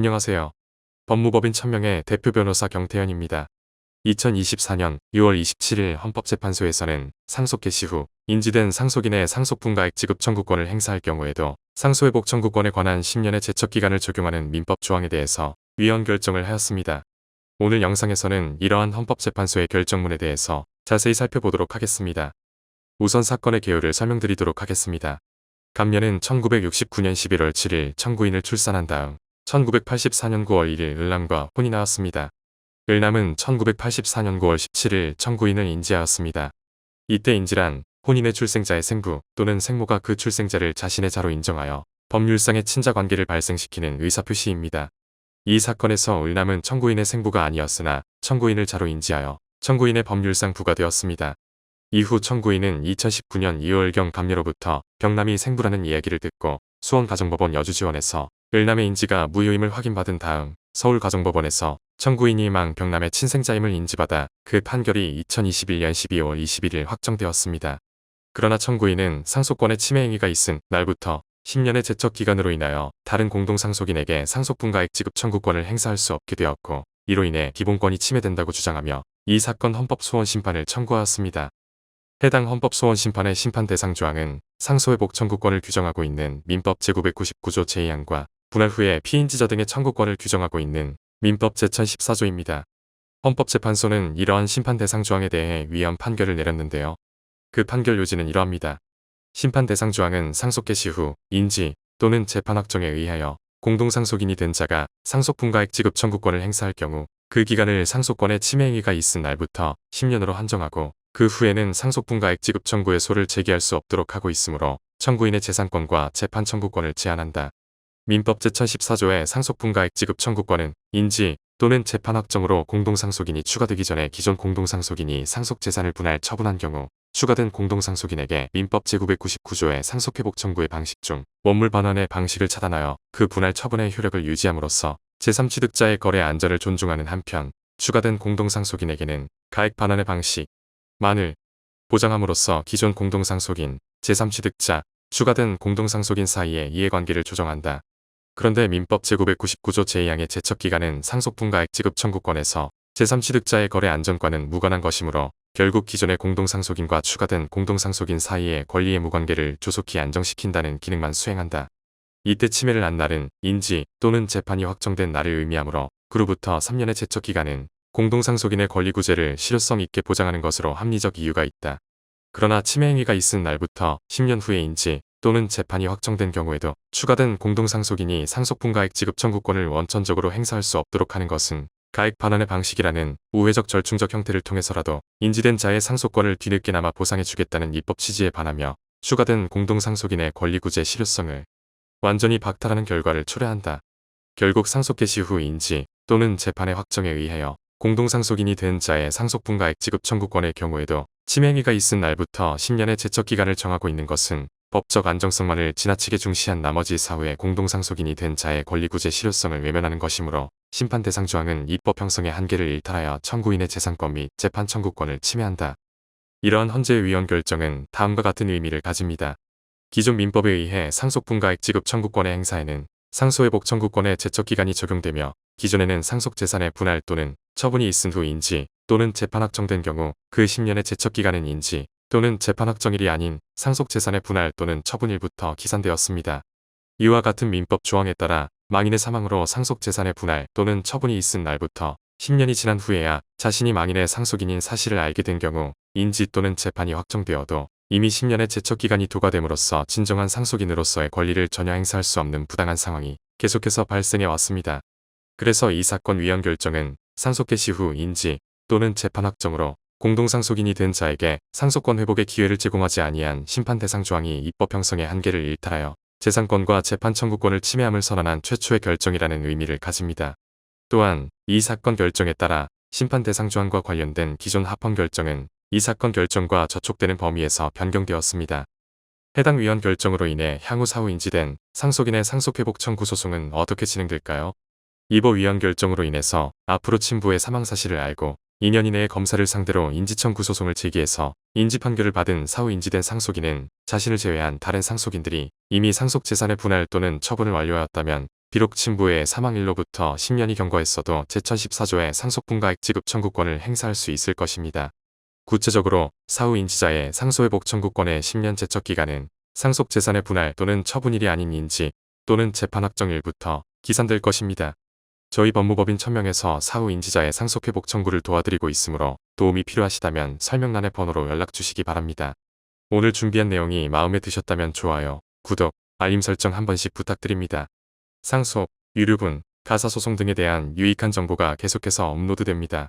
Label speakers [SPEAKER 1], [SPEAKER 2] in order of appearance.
[SPEAKER 1] 안녕하세요. 법무법인 천명의 대표 변호사 경태현입니다. 2024년 6월 27일 헌법재판소에서는 상속 개시 후 인지된 상속인의 상속분가액 지급 청구권을 행사할 경우에도 상소회복 청구권에 관한 10년의 제척기간을 적용하는 민법 조항에 대해서 위헌 결정을 하였습니다. 오늘 영상에서는 이러한 헌법재판소의 결정문에 대해서 자세히 살펴보도록 하겠습니다. 우선 사건의 개요를 설명드리도록 하겠습니다. 감년은 1969년 11월 7일 청구인을 출산한 다음 1984년 9월 1일 을남과 혼이 나왔습니다. 을남은 1984년 9월 17일 청구인을 인지하였습니다. 이때 인지란 혼인의 출생자의 생부 또는 생모가 그 출생자를 자신의 자로 인정하여 법률상의 친자 관계를 발생시키는 의사표시입니다. 이 사건에서 을남은 청구인의 생부가 아니었으나 청구인을 자로 인지하여 청구인의 법률상 부과되었습니다. 이후 청구인은 2019년 2월경 감녀로부터 경남이 생부라는 이야기를 듣고 수원가정법원 여주지원에서 을남의 인지가 무효임을 확인받은 다음 서울가정법원에서 청구인이 망 경남의 친생자임을 인지받아 그 판결이 2021년 12월 21일 확정되었습니다. 그러나 청구인은 상속권의 침해 행위가 있은 날부터 10년의 제척 기간으로 인하여 다른 공동상속인에게 상속분가액 지급 청구권을 행사할 수 없게 되었고 이로 인해 기본권이 침해된다고 주장하며 이 사건 헌법소원 심판을 청구하였습니다. 해당 헌법소원 심판의 심판 대상 조항은 상소회복 청구권을 규정하고 있는 민법 제999조 제2항과 분할 후에 피인지자 등의 청구권을 규정하고 있는 민법 제1014조입니다. 헌법재판소는 이러한 심판 대상 조항에 대해 위헌 판결을 내렸는데요. 그 판결 요지는 이러합니다. 심판 대상 조항은 상속 개시 후 인지 또는 재판 확정에 의하여 공동상속인이 된 자가 상속분가액 지급 청구권을 행사할 경우 그 기간을 상속권의 침해 행위가 있은 날부터 10년으로 한정하고 그 후에는 상속분가액 지급 청구의 소를 제기할 수 없도록 하고 있으므로 청구인의 재산권과 재판 청구권을 제한한다. 민법 제1014조의 상속분가액 지급 청구권은 인지 또는 재판 확정으로 공동상속인이 추가되기 전에 기존 공동상속인이 상속재산을 분할 처분한 경우 추가된 공동상속인에게 민법 제999조의 상속회복 청구의 방식 중 원물 반환의 방식을 차단하여 그 분할 처분의 효력을 유지함으로써 제3취득자의 거래 안전을 존중하는 한편 추가된 공동상속인에게는 가액 반환의 방식, 만을 보장함으로써 기존 공동상속인, 제3취득자, 추가된 공동상속인 사이의 이해관계를 조정한다. 그런데 민법 제999조 제2항의 제척기간은 상속분가액 지급 청구권에서 제3취득자의 거래 안전과는 무관한 것이므로 결국 기존의 공동상속인과 추가된 공동상속인 사이의 권리의 무관계를 조속히 안정시킨다는 기능만 수행한다. 이때 침해를 한 날은 인지 또는 재판이 확정된 날을 의미하므로 그로부터 3년의 제척기간은 공동상속인의 권리구제를 실효성 있게 보장하는 것으로 합리적 이유가 있다. 그러나 침해 행위가 있은 날부터 10년 후에 인지 또는 재판이 확정된 경우에도 추가된 공동상속인이 상속분가액 지급 청구권을 원천적으로 행사할 수 없도록 하는 것은 가액 반환의 방식이라는 우회적 절충적 형태를 통해서라도 인지된 자의 상속권을 뒤늦게나마 보상해주겠다는 입법 취지에 반하며 추가된 공동상속인의 권리구제 실효성을 완전히 박탈하는 결과를 초래한다. 결국 상속 개시 후 인지 또는 재판의 확정에 의하여 공동상속인이 된 자의 상속분가액 지급 청구권의 경우에도 침행위가 있은 날부터 10년의 제척기간을 정하고 있는 것은 법적 안정성만을 지나치게 중시한 나머지 사후에 공동상속인이 된 자의 권리구제 실효성을 외면하는 것이므로 심판 대상 조항은 입법 형성의 한계를 일탈하여 청구인의 재산권 및 재판 청구권을 침해한다. 이러한 헌재의 위헌 결정은 다음과 같은 의미를 가집니다. 기존 민법에 의해 상속분가액 지급 청구권의 행사에는 상소회복 청구권의 제척기간이 적용되며 기존에는 상속재산의 분할 또는 처분이 있은 후 인지 또는 재판 확정된 경우 그 10년의 제척기간은 인지 또는 재판 확정일이 아닌 상속재산의 분할 또는 처분일부터 기산되었습니다. 이와 같은 민법 조항에 따라 망인의 사망으로 상속재산의 분할 또는 처분이 있은 날부터 10년이 지난 후에야 자신이 망인의 상속인인 사실을 알게 된 경우 인지 또는 재판이 확정되어도 이미 10년의 제척기간이 도과됨으로써 진정한 상속인으로서의 권리를 전혀 행사할 수 없는 부당한 상황이 계속해서 발생해 왔습니다. 그래서 이 사건 위헌 결정은 상속 개시 후 인지 또는 재판 확정으로 공동상속인이 된 자에게 상속권 회복의 기회를 제공하지 아니한 심판 대상 조항이 입법 형성의 한계를 일탈하여 재산권과 재판 청구권을 침해함을 선언한 최초의 결정이라는 의미를 가집니다. 또한 이 사건 결정에 따라 심판 대상 조항과 관련된 기존 합헌 결정은 이 사건 결정과 저촉되는 범위에서 변경되었습니다. 해당 위헌 결정으로 인해 향후 사후 인지된 상속인의 상속회복 청구 소송은 어떻게 진행될까요? 이법 위헌 결정으로 인해서 앞으로 친부의 사망 사실을 알고 2년 이내에 검사를 상대로 인지청구 소송을 제기해서 인지 판결을 받은 사후 인지된 상속인은 자신을 제외한 다른 상속인들이 이미 상속 재산의 분할 또는 처분을 완료하였다면 비록 친부의 사망일로부터 10년이 경과했어도 제1014조의 상속분가액 지급 청구권을 행사할 수 있을 것입니다. 구체적으로 사후 인지자의 상소회복 청구권의 10년 제척 기간은 상속 재산의 분할 또는 처분일이 아닌 인지 또는 재판 확정일부터 기산될 것입니다. 저희 법무법인 천명에서 사후 인지자의 상속회복 청구를 도와드리고 있으므로 도움이 필요하시다면 설명란의 번호로 연락 주시기 바랍니다. 오늘 준비한 내용이 마음에 드셨다면 좋아요, 구독, 알림 설정 한 번씩 부탁드립니다. 상속, 유류분, 가사소송 등에 대한 유익한 정보가 계속해서 업로드됩니다.